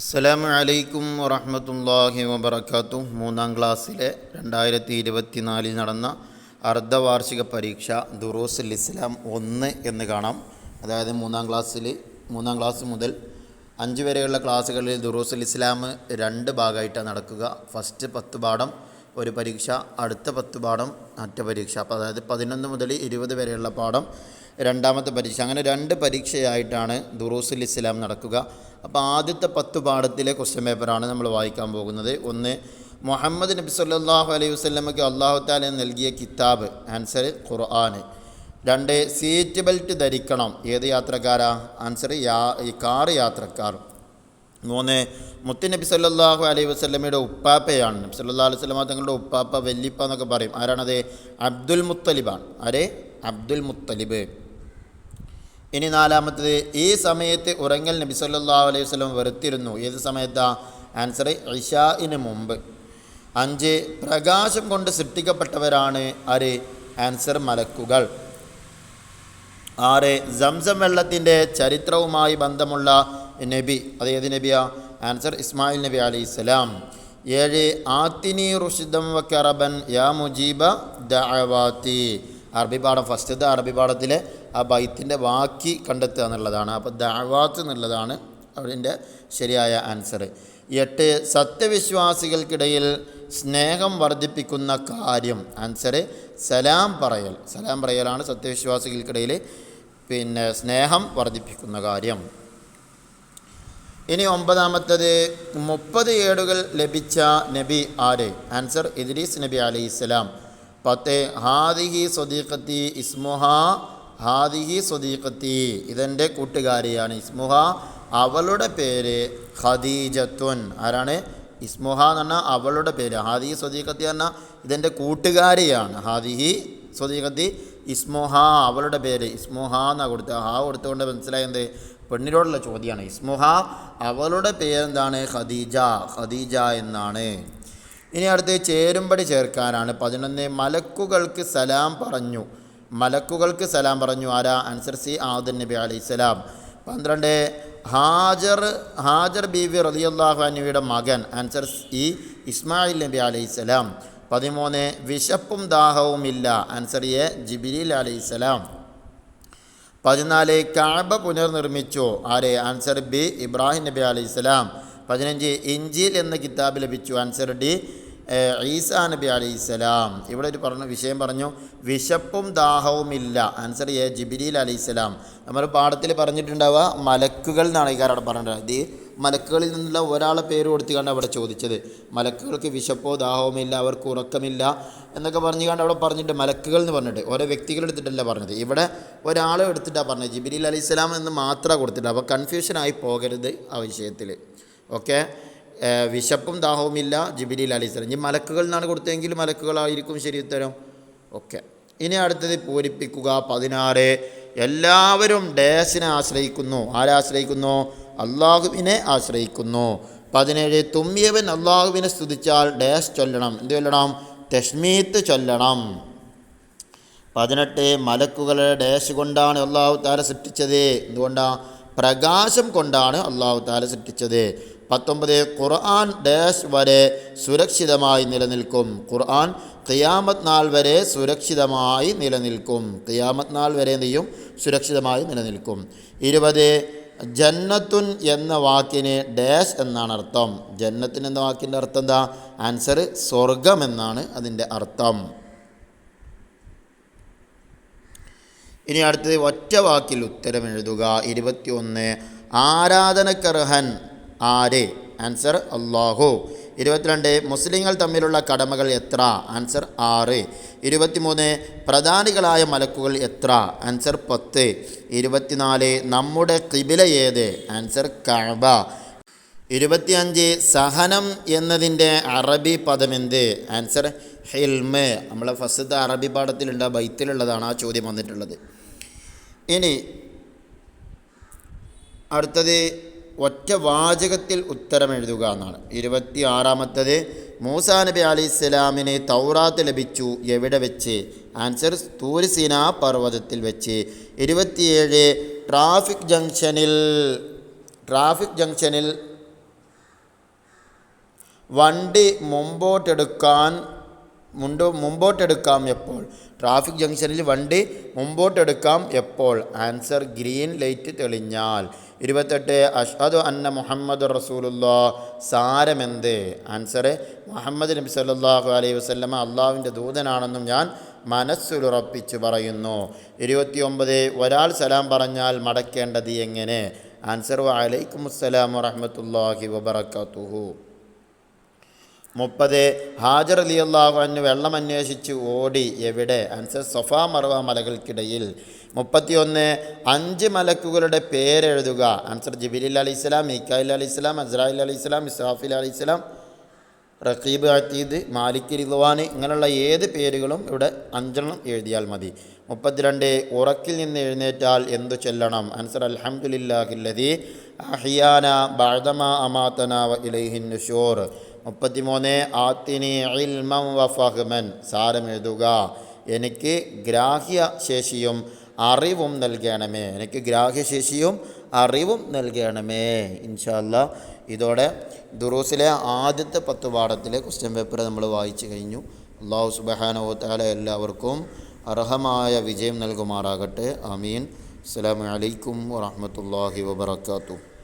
അസ്സലാമു അലൈക്കും വറഹമത്തല്ലാഹി വബർക്കാത്തു മൂന്നാം ക്ലാസ്സിലെ രണ്ടായിരത്തി ഇരുപത്തിനാലിൽ നടന്ന അർദ്ധവാർഷിക പരീക്ഷ ദുറൂസുൽ ഇസ്ലാം ഒന്ന് എന്ന് കാണാം. അതായത് മൂന്നാം ക്ലാസ്സിൽ മൂന്നാം ക്ലാസ് മുതൽ അഞ്ച് വരെയുള്ള ക്ലാസ്സുകളിൽ ദുറൂസുൽ ഇസ്ലാം രണ്ട് ഭാഗമായിട്ടാണ് നടക്കുക. ഫസ്റ്റ് പത്ത് പാഠം ഒരു പരീക്ഷ അടുത്ത പത്ത് പാഠം മറ്റു പരീക്ഷ. അപ്പോൾ അതായത് പതിനൊന്ന് മുതൽ ഇരുപത് വരെയുള്ള പാഠം രണ്ടാമത്തെ പരീക്ഷ. അങ്ങനെ രണ്ട് പരീക്ഷയായിട്ടാണ് ദുറൂസുൽ ഇസ്ലാം നടക്കുക. അപ്പോൾ ആദ്യത്തെ പത്ത് പാഠത്തിലെ ക്വസ്റ്റ്യൻ പേപ്പറാണ് നമ്മൾ വായിക്കാൻ പോകുന്നത്. ഒന്ന് മുഹമ്മദ് നബി സല്ലാഹു അലൈഹി വസ്ലമയ്ക്ക് അള്ളാഹു താല നൽകിയ കിതാബ് ആൻസർ ഖുർആൻ. രണ്ട് സീറ്റ് ബെൽറ്റ് ധരിക്കണം. ഏത് യാത്രക്കാരാ? ആൻസർ യാ കാർ യാത്രക്കാർ. മൂന്ന് മുത്തി നബി സല്ലാഹു അലൈഹി വസ്ലമയുടെ ഉപ്പാപ്പയാണ്. നബി സല്ലാ അലൈഹി വസല്ലമ തങ്ങളുടെ ഉപ്പാപ്പ വല്ലിപ്പ എന്നൊക്കെ പറയും. ആരാണത്? അബ്ദുൽ മുത്തലിബാണ്. ആരെ? അബ്ദുൽ മുത്തലിബ്. ഇനി നാലാമത്തത് ഈ സമയത്ത് ഉറങ്ങൽ നബി സല്ലാ അലൈഹി വസല്ലം വെറുത്തിരുന്നു. ഏത് സമയത്താ? ആൻസർ ഇഷാഇന് മുമ്പ്. അഞ്ച് പ്രകാശം കൊണ്ട് സൃഷ്ടിക്കപ്പെട്ടവരാണ് ആര്? ആൻസർ മലക്കുകൾ. ആറ് സംസം വെള്ളത്തിന്റെ ചരിത്രവുമായി ബന്ധമുള്ള നബി. അത് ഏത് നബിയാ? ആൻസർ ഇസ്മായിൽ നബി അലൈഹി സ്വലാം. ഏഴ് ആത്തിനി റുഷിദം വക്കറബൻ യാ മുജീബ ദഅവാത്തി. അറബി പാഠം ഫസ്റ്റത്തെ അറബി പാഠത്തിലെ ആ ബൈത്തിന്റെ ബാക്കി കണ്ടെത്തുക എന്നുള്ളതാണ്. അപ്പോൾ ദാവാത്ത് എന്നുള്ളതാണ് അതിന്റെ ശരിയായ ആൻസർ. എട്ട് സത്യവിശ്വാസികൾക്കിടയിൽ സ്നേഹം വർദ്ധിപ്പിക്കുന്ന കാര്യം. ആൻസർ സലാം പറയൽ. സലാം പറയലാണ് സത്യവിശ്വാസികൾക്കിടയിൽ പിന്നെ സ്നേഹം വർദ്ധിപ്പിക്കുന്ന കാര്യം. ഇനി ഒമ്പതാമത്തത് മുപ്പത് ഏടുകൾ ലഭിച്ച നബി ആര്? ആൻസർ ഇദ്രീസ് നബി അലൈഹി സ്വലാം പത്ത് ഹാദിഹി സ്വദീഖത്തി ഇസ്മുഹ ഹാദിഹി സ്വദീഖത്തി ഇതെന്റെ കൂട്ടുകാരിയാണ് ഇസ്മുഹ. അവളുടെ പേര് ഖദീജത്തുൻ. ആരാണ്? ഇസ്മുഹ എന്ന് പറഞ്ഞാൽ അവളുടെ പേര്. ഹാദിഹി സ്വദീഖത്തി പറഞ്ഞാൽ ഇതെന്റെ കൂട്ടുകാരിയാണ്. ഹാദിഹി സ്വദീഖത്തി ഇസ്മുഹ അവളുടെ പേര്. ഇസ്മുഹ എന്നാണ് കൊടുത്തത് ഹാ കൊടുത്തുകൊണ്ട് മനസ്സിലായത് പെണ്ണിനോടുള്ള ചോദ്യമാണ് ഇസ്മുഹ അവളുടെ പേരെന്താണ്? ഖദീജ. ഖദീജ എന്നാണ്. ഇനി അടുത്ത് ചേരുമ്പടി ചേർക്കാനാണ് പതിനൊന്ന് മലക്കുകൾക്ക് സലാം പറഞ്ഞു. മലക്കുകൾക്ക് സലാം പറഞ്ഞു. ആരാ? അൻസർ സി ആദൻ നബി അലൈഹി സ്വലാം. പന്ത്രണ്ട് ഹാജർ ഹാജർ ബീവി റളിയല്ലാഹു അൻഹയുടെ മകൻ അൻസർ ഇ ഇസ്മായിൽ നബി അലൈഹി സ്വലാം. പതിമൂന്ന് വിശപ്പും ദാഹവുമില്ല എ ജിബിരിൽ അലൈഹി സ്വലാം. പതിനാല് കാബ പുനർനിർമ്മിച്ചു. ആരെ? അൻസർ ബി ഇബ്രാഹിം നബി അലൈഹി സ്വലാം. പതിനഞ്ച് ഇഞ്ചിൽ എന്ന കിതാബ് ലഭിച്ചു. അൻസർ ഡി ഈസാ നബി അലൈഹി സ്വലാം. ഇവിടെ ഒരു പറഞ്ഞ വിഷയം പറഞ്ഞു വിശപ്പും ദാഹവും ഇല്ല. ആൻസർ എ ജിബിരിൽ അലൈഹി സ്വലാം. നമ്മൾ പാഠത്തിൽ പറഞ്ഞിട്ടുണ്ടാവുക മലക്കുകൾ എന്നാണ് ഈ കാര്യം പറഞ്ഞത് ഇത് മലക്കുകളിൽ നിന്നുള്ള ഒരാളെ പേര് കൊടുത്തുകൊണ്ട് അവിടെ ചോദിച്ചത്. മലക്കുകൾക്ക് വിശപ്പോ ദാഹവും ഇല്ല അവർക്ക് ഉറക്കമില്ല എന്നൊക്കെ പറഞ്ഞുകൊണ്ട് അവിടെ പറഞ്ഞിട്ട് മലക്കുകൾ എന്ന് പറഞ്ഞിട്ട് ഓരോ വ്യക്തികൾ എടുത്തിട്ടല്ല പറഞ്ഞത്. ഇവിടെ ഒരാളെ എടുത്തിട്ടാണ് പറഞ്ഞത് ജിബിരിൽ അലൈഹി സ്വലാം എന്ന് മാത്രമേ കൊടുത്തിട്ടുള്ളൂ അപ്പോൾ കൺഫ്യൂഷനായി പോകരുത് ആ വിഷയത്തിൽ ഓക്കെ വിശപ്പും ദാഹവും ഇല്ല ജിബിരിൽ ഈ മലക്കുകൾ എന്നാണ് കൊടുത്തതെങ്കിൽ മലക്കുകളായിരിക്കും ശരി ഉത്തരം. ഓക്കെ. ഇനി അടുത്തത് പൂരിപ്പിക്കുക. പതിനാറ്. എല്ലാവരും ഡേസിനെ ആശ്രയിക്കുന്നു. ആരെ ആശ്രയിക്കുന്നു? അള്ളാഹുവിനെ ആശ്രയിക്കുന്നു. പതിനേഴ്. തുമ്മിയവൻ അള്ളാഹുവിനെ സ്തുതിച്ചാൽ ഡേസ് ചൊല്ലണം. എന്ത് ചൊല്ലണം? തഷ്മീത്ത് ചൊല്ലണം. പതിനെട്ട്. മലക്കുകളെ ഡേസ് കൊണ്ടാണ് അള്ളാഹു താല സൃഷ്ടിച്ചത്. എന്തുകൊണ്ടാണ് പ്രകാശം കൊണ്ടാണ് അള്ളാഹു താല സൃഷ്ടിച്ചത്. പത്തൊമ്പത് ഖുർആൻ ഡാഷ് വരെ സുരക്ഷിതമായി നിലനിൽക്കും. ഖുർആൻ ഖിയാമത് നാൾ വരെ സുരക്ഷിതമായി നിലനിൽക്കും. ഖിയാമത് നാൾ വരെ നെയ്യും സുരക്ഷിതമായി നിലനിൽക്കും. ഇരുപത് ജന്നത്തുൻ എന്ന വാക്കിന് ഡാഷ് എന്നാണ് അർത്ഥം. ജന്നത്തിൻ എന്ന വാക്കിന്റെ അർത്ഥം എന്താ? ആൻസർ സ്വർഗം എന്നാണ് അതിന്റെ അർത്ഥം. ഇനി അടുത്തത് ഒറ്റ വാക്കിൽ ഉത്തരം എഴുതുക. ഇരുപത്തിയൊന്ന് ആരാധനക്കർഹൻ ആര്? ആൻസർ അള്ളാഹു ഇരുപത്തിരണ്ട് മുസ്ലിങ്ങൾ തമ്മിലുള്ള കടമകൾ എത്ര? ആൻസർ ആറ്. ഇരുപത്തിമൂന്ന് പ്രധാനികളായ മലക്കുകൾ എത്ര? ആൻസർ പത്ത്. ഇരുപത്തിനാല് നമ്മുടെ കിബില ഏത്? ആൻസർ കഅബ. ഇരുപത്തിയഞ്ച് സഹനം എന്നതിന്റെ അറബി പദമെന്ത് ആൻസർ ഹിൽമ്. നമ്മളെ ഫസ്റ്റത്തെ അറബി പാഠത്തിലുള്ള ബൈത്തിലുള്ളതാണ് ആ ചോദ്യം വന്നിട്ടുള്ളത്. ഇനി അടുത്തത് ഒറ്റ വാചകത്തിൽ ഉത്തരം എഴുതുക എന്നാണ്. ഇരുപത്തി ആറാമത്തത് മൂസാ നബി അലി ഇസ്ലാമിനെ തൗറാത്ത് ലഭിച്ചു എവിടെ വെച്ച്? ആൻസർ തൂരിസീന പർവതത്തിൽ വെച്ച്. ഇരുപത്തിയേഴ് ട്രാഫിക് ജംഗ്ഷനിൽ ട്രാഫിക് ജംഗ്ഷനിൽ വണ്ടി മുമ്പോട്ടെടുക്കാൻ മുണ്ടോ മുമ്പോട്ടെടുക്കാം എപ്പോൾ? ട്രാഫിക് ജംഗ്ഷനിൽ വണ്ടി മുമ്പോട്ടെടുക്കാം എപ്പോൾ? ആൻസർ ഗ്രീൻ ലൈറ്റ് തെളിഞ്ഞാൽ. ഇരുപത്തെട്ട് അഷ്ഹദു അന്ന മുഹമ്മദ് റസൂലുള്ള. സാരമെന്ത്? ആൻസർ മുഹമ്മദ് നബി സല്ലാഹു അലൈഹി വസല്ലമ അള്ളാഹുവിന്റെ ദൂതനാണെന്നും ഞാൻ മനസ്സിലുറപ്പിച്ചു പറയുന്നു. ഇരുപത്തിയൊമ്പത് ഒരാൾ സലാം പറഞ്ഞാൽ മടക്കേണ്ടത് എങ്ങനെ? ആൻസർ വലൈക്കും അസ്സലാം വറഹമത്തല്ലാഹി വബർക്കാത്തുഹു മുപ്പത്. ഹാജർ അലി അള്ളാഹു അന്ന് വെള്ളം അന്വേഷിച്ച് ഓടി എവിടെ? ആൻസർ സൊഫ മറവ മലകൾക്കിടയിൽ. മുപ്പത്തിയൊന്ന്. അഞ്ച് മലക്കുകളുടെ പേരെഴുതുക. ആൻസർ ജിബിലി അലി ഇസ്ലാം മീക്കായിൽ അലി ഇസ്ലാം അസ്രായിൽ അലി ഇസ്ലാം ഇസ്രാഫിൽ അലി ഇസ്ലാം റഖീബ് അതീദ് മാലിക് റിദ്വാൻ ഇങ്ങനെയുള്ള ഏത് പേരുകളും ഇവിടെ അഞ്ചെണ്ണം എഴുതിയാൽ മതി. മുപ്പത്തിരണ്ട്. ഉറക്കിൽ നിന്ന് എഴുന്നേറ്റാൽ എന്തു ചെല്ലണം? ആൻസർ അലഹമുല്ലാഹില്ലതി അഹിയാന ബാദമ അമാത്തന ഇലൈഹിൻ നുഷൂർ. മുപ്പത്തിമൂന്ന് ആത്തിനി ഇൽമം വഫഹ്മൻ ഫഹ്മൻ. സാരം എഴുതുക എനിക്ക് ഗ്രാഹ്യ ശേഷിയും അറിവും നൽകണമേ. എനിക്ക് ഗ്രാഹ്യശേഷിയും അറിവും നൽകണമേ. ഇൻഷല്ല ഇതോടെ ദുറൂസിലെ ആദ്യത്തെ പത്ത് പാഠത്തിലെ ക്വസ്റ്റ്യൻ പേപ്പർ നമ്മൾ വായിച്ചു കഴിഞ്ഞു. അള്ളാഹു സുബഹാനോ താല എല്ലാവർക്കും അർഹമായ വിജയം നൽകുമാറാകട്ടെ. അമീൻ അസ്സാം അലൈക്കും വറഹ്മത്തുള്ളാഹി വബറകാതുഹു.